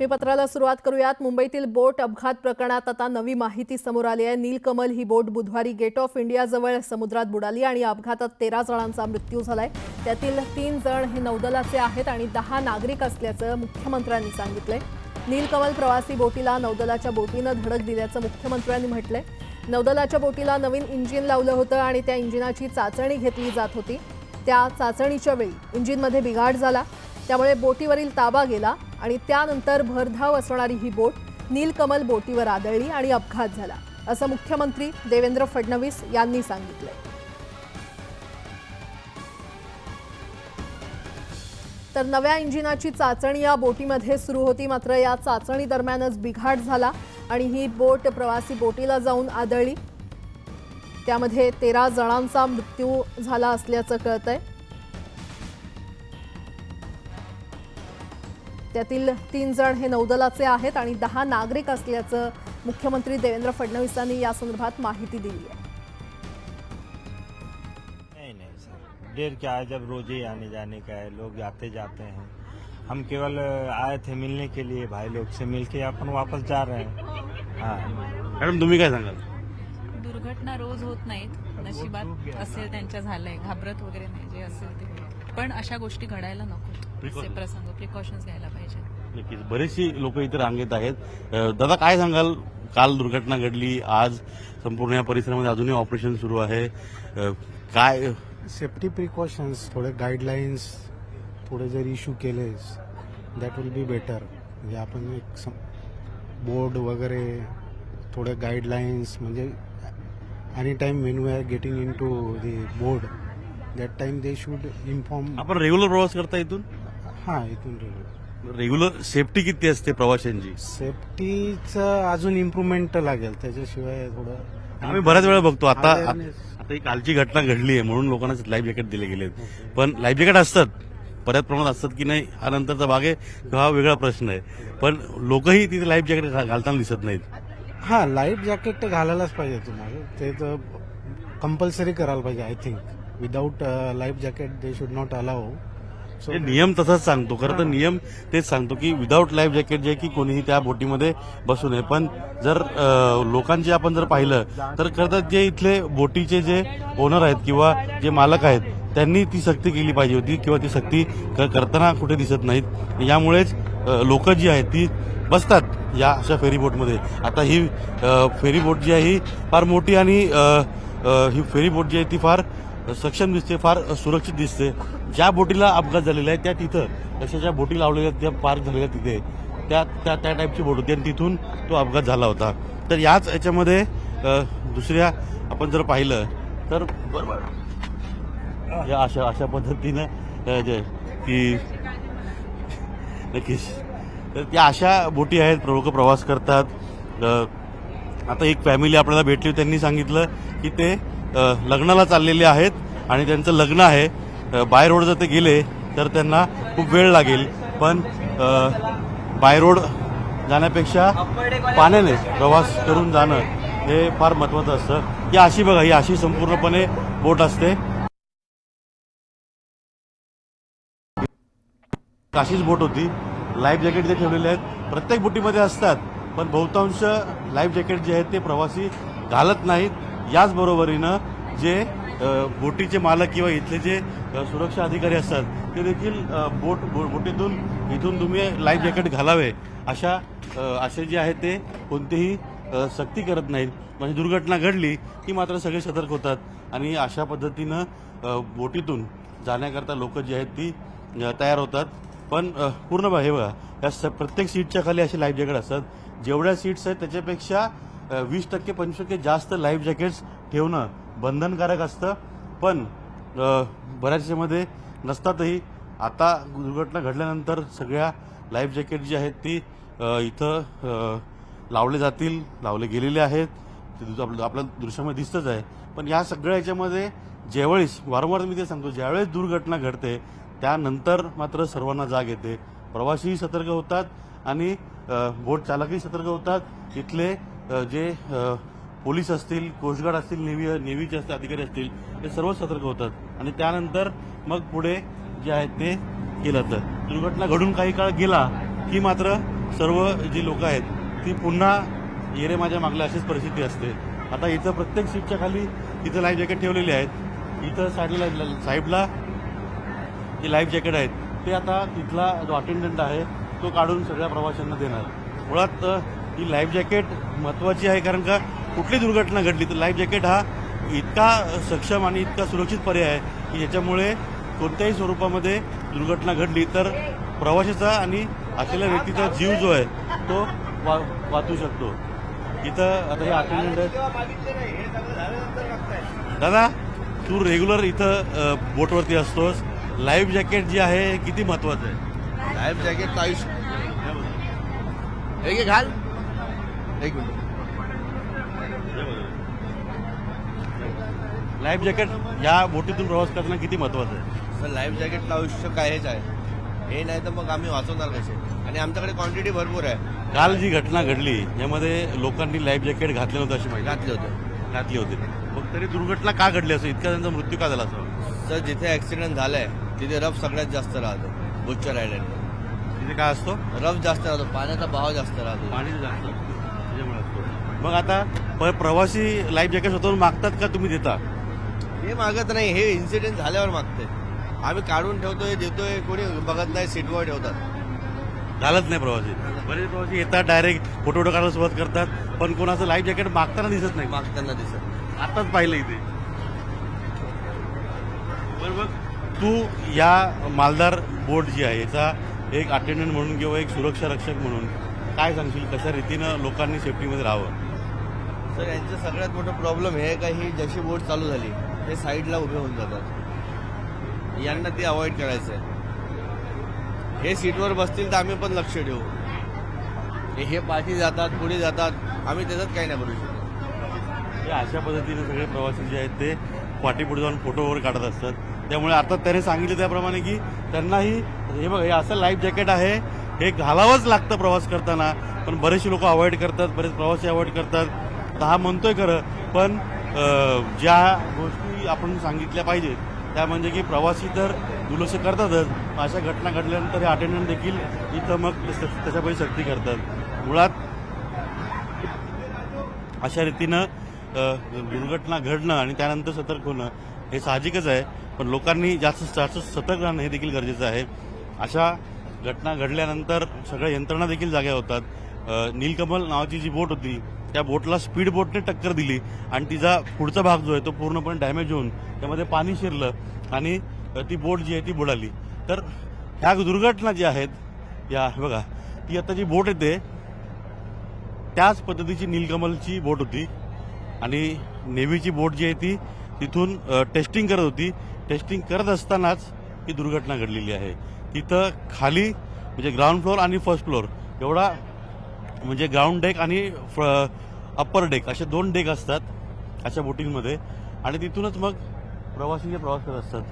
बातमीपत्राला सुरुवात करूयात. मुंबईतील बोट अपघात प्रकरणात आता नवी माहिती समोर आली आहे. नीलकमल ही बोट बुधवारी गेट ऑफ इंडियाजवळ समुद्रात बुडाली आणि या अपघातात तेरा जणांचा मृत्यू झालाय. त्यातील तीन जण हे नौदलाचे आहेत आणि दहा नागरिक असल्याचं मुख्यमंत्र्यांनी सांगितलंय. नीलकमल प्रवासी बोटीला नौदलाच्या बोटीनं धडक दिल्याचं मुख्यमंत्र्यांनी म्हटलंय. नौदलाच्या बोटीला नवीन इंजिन लावलं होतं आणि त्या इंजिनाची चाचणी घेतली जात होती. त्या चाचणीच्या वेळी इंजिनमध्ये बिघाड झाला. त्यामुळे बोटीवरील ताबा गेला. आणि त्यानंतर भरधाव असणारी ही बोट नीलकमल बोटीवर आदळली आणि अपघात झाला असं मुख्यमंत्री देवेंद्र फडणवीस यांनी सांगितलंय. तर नव्या इंजिनाची चाचणी या बोटीमध्ये सुरू होती मात्र या चाचणी दरम्यानच बिघाड झाला आणि ही बोट प्रवासी बोटीला जाऊन आदळली. त्यामध्ये तेरा जणांचा मृत्यू झाला असल्याचं कळतंय. त्यातील तीन जण हे नौदलाचे आहेत आणि दहा नागरिक असल्याचं मुख्यमंत्री देवेंद्र फडणवीसांनी या संदर्भात माहिती दिली आहे. नहीं नहीं सर. डेढ़ क्या है जब रोज ही आने जाने का है लोग आते जाते हैं। हम केवल आए थे मिलने के लिए भाई लोग से मिल के अपन वापस जा रहे हैं। हाँ। मॅडम तुम्ही काय सांगाल? दुर्घटना रोज होत नाहीत. नशिबात असेल त्यांच्या झालंय. घाबरत वगैरे नाही जे असेल ते. पण अशा गोष्टी घडायला नको. असे प्रसंग प्रिकॉशन्स घ्यायला पाहिजे. नक्कीच. बरेचशी लोक इथे रांगेत आहेत. अ, दादा काय सांगाल? काल दुर्घटना घडली आज संपूर्ण या परिसरामध्ये अजूनही ऑपरेशन सुरू आहे. अ, काय? सेफ्टी प्रिकॉशन्स थोडे गाईडलाईन्स थोडे जर इश्यू केले दॅट विल बी बेटर म्हणजे आपण एक बोर्ड वगैरे थोडे गाईडलाईन्स म्हणजे any time when we are getting into the board that time they should inform आपण रेग्युलर प्रवास करता इथून? हां इथून रेल्वे. रेग्युलर सेफ्टी किती असते प्रवाशांची? सेफ्टीचं अजून इम्प्रुव्हमेंट लागेल त्याच्याशिवाय थोडं आम्ही बऱ्याच वेळा बघतो आता Awareness. आता ही कालची घटना घडली आहे म्हणून लोकांना लाईफ जॅकेट दिले गेलेत. पण लाईफ जॅकेट असतात बऱ्याच प्रमाणात असतात की नाही हा नंतरचा भाग आहे हा वेगळा प्रश्न आहे. पण लोकही तिथे लाईफ जॅकेट घालताना दिसत नाहीत. हां लाईफ जॅकेट तर घालायलाच पाहिजे तुम्हाला. ते तर कंपल्सरी करायला पाहिजे I think without life jacket they should not allow हे नियम तसाच सांगतो. खरं तर नियम तेच सांगतो की विदाऊट लाईफ जॅकेट जे आहे की कोणीही त्या बोटीमध्ये बसू नये. पण जर लोकांचे आपण जर पाहिलं तर खरं तर जे इथले बोटीचे जे ओनर आहेत किंवा जे मालक आहेत त्यांनी ती सक्ती केली पाहिजे होती किंवा ती सक्ती करताना कुठे दिसत नाहीत. यामुळेच लोक जी आहेत ती बसतात या अशा फेरी बोटमध्ये आता ही अ, फेरी बोट जी आहे ही फार मोठी आणि ही फेरी बोट जी आहे ती फार सक्षम दिसते फार सुरक्षित दिसते. ज्या बोटीला अपघात झालेला आहे त्या तिथं तशा ज्या बोटी लावलेल्या आहेत, त्या पार्क झालेल्या तिथे. त्या त्या त्या टाईपची बोट होती आणि तिथून तो अपघात झाला होता. तर याच याच्यामध्ये दुसऱ्या आपण जर पाहिलं तर बरोबर. या अशा अशा पद्धतीनं जे की नक्कीच. तर त्या अशा बोटी आहेत लोक प्रवास करतात. आता एक फॅमिली आपल्याला भेटली त्यांनी सांगितलं की ते लग्नाला चाललेले आहेत आणि त्यांचं लग्न आहे. बाय रोड जर ते गेले तर त्यांना खूप वेळ लागेल. पण बाय रोड जाण्यापेक्षा पाण्याने प्रवास करून जाणं हे फार महत्वाचं असतं. ही अशी बघा ही अशी संपूर्णपणे बोट असते. काशीच बोट होती. लाईफ जॅकेट जे ठेवलेले आहेत. प्रत्येक बोटीमध्ये असतात. पण बहुतांश लाईफ जॅकेट जे आहेत ते प्रवासी घालत नाहीत. याचबरोबरीनं जे बोटीचे मालक किंवा इथले जे सुरक्षा अधिकारी असतात ते देखील बोट बो- बोटीतून इथून तुम्ही लाईफ जॅकेट घालावे अशा असे जे आहे ते कोणतेही सक्ती करत नाहीत. म्हणजे दुर्घटना घडली की मात्र सगळे सतर्क होतात. आणि अशा पद्धतीनं बोटीतून जाण्याकरता लोक जी आहेत ती तयार होतात. पण पूर्ण हे बघा या स- प्रत्येक सीटच्या खाली असे लाईफ जॅकेट असतात. जेवढ्या सीट्स आहेत त्याच्यापेक्षा वीस टक्के पंचवीस टक्के जास्त लाईफ जॅकेट्स ठेवणं बंधनकारक असतं. पण बऱ्याचशामध्ये नसतातही. आता दुर्घटना घडल्यानंतर सगळ्या लाईफ जॅकेट जी आहेत ती इथं लावले जातील लावले गेलेले आहेत. ते आपलं आपल्या दृश्यामध्ये दिसतंच आहे. पण या सगळ्या याच्यामध्ये ज्यावेळेस वारंवार मी ते सांगतो ज्यावेळेस दुर्घटना घडते त्यानंतर मात्र सर्वांना जाग येते. प्रवासीही सतर्क होतात आणि बोट चालकही सतर्क होतात. इथले जे पोलीस असतील कोस्टगार्ड असतील नेव्ही नेव्हीचे असतील अधिकारी असतील ते सर्व सतर्क होतात. आणि त्यानंतर मग पुढे जे आहे ते केलं तर. दुर्घटना घडून काही काळ गेला की मात्र सर्व जी लोक आहेत ती पुन्हा येरे माझ्या मागल्या अशीच परिस्थिती असते. आता इथं प्रत्येक सीटच्या खाली इथं लाईफ जॅकेट ठेवलेली आहेत. इथं साईडला साईडला जे लाईफ जॅकेट आहेत ते आता तिथला जो अटेंडंट आहे तो काढून सगळ्या प्रवाशांना देणार. मुळात ही लाईफ जॅकेट महत्वाची आहे कारण का कुठली दुर्घटना घडली तर लाईफ जॅकेट हा इतका सक्षम आणि इतका सुरक्षित पर्याय आहे की ज्याच्यामुळे कोणत्याही स्वरूपामध्ये दुर्घटना घडली तर प्रवाशाचा आणि असलेल्या व्यक्तीचा जीव जो आहे तो वा वाचू शकतो. इथं आता हे अटेंडंट आहेत दादा तू रेग्युलर इथं बोटवरती असतोस. लाईफ जॅकेट जी आहे किती महत्वाचं आहे? लाईफ जॅकेट आयुष्य घाल. एक मिनिट. लाईफ जॅकेट या बोटीतून प्रवास करणं किती महत्वाचं आहे? तर लाईफ जॅकेटचं आयुष्य काय हेच आहे. हे नाही तर मग आम्ही वाचवणार कसे? आणि आमच्याकडे क्वांटिटी भरपूर आहे. काल जी घटना घडली यामध्ये लोकांनी लाईफ जॅकेट घातले नव्हतं अशी माहिती. घातले होते. घातली होती. मग तरी दुर्घटना का घडली असं? इतका त्यांचा मृत्यू का झाला असं? तर जिथे ऍक्सिडेंट झालाय तिथे रफ सगळ्यात जास्त राहतो बुच्चर आयलंड तिथे काय असतो? रफ जास्त राहतो पाण्याचा बहाव जास्त राहतो. पाणी जास्त. त्याच्यामुळे असतो मग आता प- प्रवासी लाईफ जॅकेट स्वतःहून मागतात का तुम्ही देता? हे मागत नाही हे इन्सिडेंट झाल्यावर मागते आम्ही काढून ठेवतोय देतोय कोणी बघत नाही सीटवर ठेवतात. झालंच नाही प्रवासी. बरेच प्रवासी येतात डायरेक्ट फोटो फोटो काढायला सुरुवात करतात पण कोणाचं लाईफ जॅकेट मागताना दिसत नाही. मागताना दिसत आताच पाहिलं इथे. बरं मग तू या मालदार बोट जी आहे याचा एक अटेंडंट म्हणून किंवा एक सुरक्षा रक्षक म्हणून काय सांगशील? कशा रीतीनं लोकांनी सेफ्टीमध्ये राहावं? तर यांचं सगळ्यात मोठं प्रॉब्लेम हे का ही जशी बोट चालू झाली ते साईडला उभे होऊन जातात. यांना ते अवॉइड करायचं आहे हे सीटवर बसतील तर आम्ही पण लक्ष ठेवू हे- हे पाठी जातात पुढे जातात आम्ही त्याच्यात काही नाही करू शकत. अशा पद्धतीने सगळे प्रवासी जे आहेत ते पाठीपुढे जाऊन फोटो वगैरे काढत असतात. त्यामुळे आता त्याने सांगितलं त्याप्रमाणे की त्यांनाही हे बघ हे असं लाईफ जॅकेट आहे हे घालावंच लागतं प्रवास करताना पण बरेचसे लोक अवॉइड करतात बरेच प्रवासी अवॉइड करतात. तर हा म्हणतोय खरं पण ज्या गोष्टी आपण सांगितल्या पाहिजेत त्या म्हणजे की प्रवासी तर दुर्लक्ष करतातच अशा घटना घडल्यानंतर हे अटेंडंट देखील इथं मग त्याच्यापैकी सक्ती करतात. मुळात अशा रीतीनं दुर्घटना घडणं आणि त्यानंतर सतर्क होणं हे साहजिकच आहे पण लोकांनी जास्त जास्त सतर्क राहणं हे देखील गरजेचं आहे. अशा घटना घडल्यानंतर सगळ्या यंत्रणा देखील जाग्या होतात. नीलकमल नावाची जी बोट होती त्या बोटला स्पीड बोटने टक्कर दिली आणि तिचा पुढचा भाग जो आहे तो पूर्णपणे डॅमेज होऊन त्यामध्ये पाणी शिरलं आणि ती बोट जी आहे ती बुडाली. तर ह्या दुर्घटना ज्या आहेत या बघा ती आता जी बोट येते त्याच पद्धतीची नीलकमलची बोट होती आणि नेव्हीची बोट जी आहे ती तिथून टेस्टिंग करत होती. टेस्टिंग करत असतानाच ही दुर्घटना घडलेली आहे. तिथं खाली म्हणजे ग्राउंड फ्लोअर आणि फर्स्ट फ्लोअर एवढा म्हणजे ग्राउंड डेक आणि अप्पर डेक असे दोन डेक असतात अशा बोटिंगमध्ये आणि तिथूनच मग प्रवासी जे प्रवास करत असतात.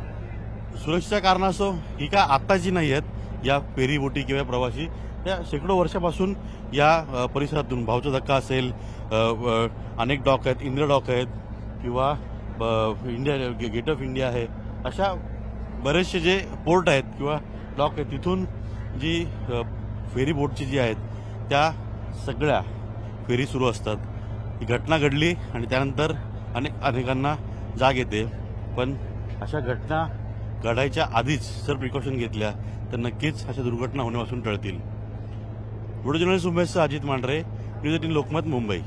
सुरक्षेच्या कारणास्तव ही काय आत्ताची नाही आहेत या फेरी बोटी किंवा प्रवासी. त्या शेकडो वर्षापासून या परिसरातून भावचा धक्का असेल अनेक डॉक आहेत इंद्र डॉक आहेत किंवा इंडिया गे- गेट ऑफ इंडिया आहे अशा बरेचसे जे पोर्ट आहेत किंवा ब्लॉक आहे. तिथून जी फेरी बोटची जी आहेत त्या सगळ्या फेरी सुरू असतात. ही घटना घडली आणि त्यानंतर अनेक अनेकांना जाग येते. पण अशा घटना घडायच्या आधीच जर प्रिकॉशन घेतल्या तर नक्कीच अशा दुर्घटना होण्यापासून टळतील. Video journalist Umesh Ajit Mandhare news eighteen Lokmat Mumbai.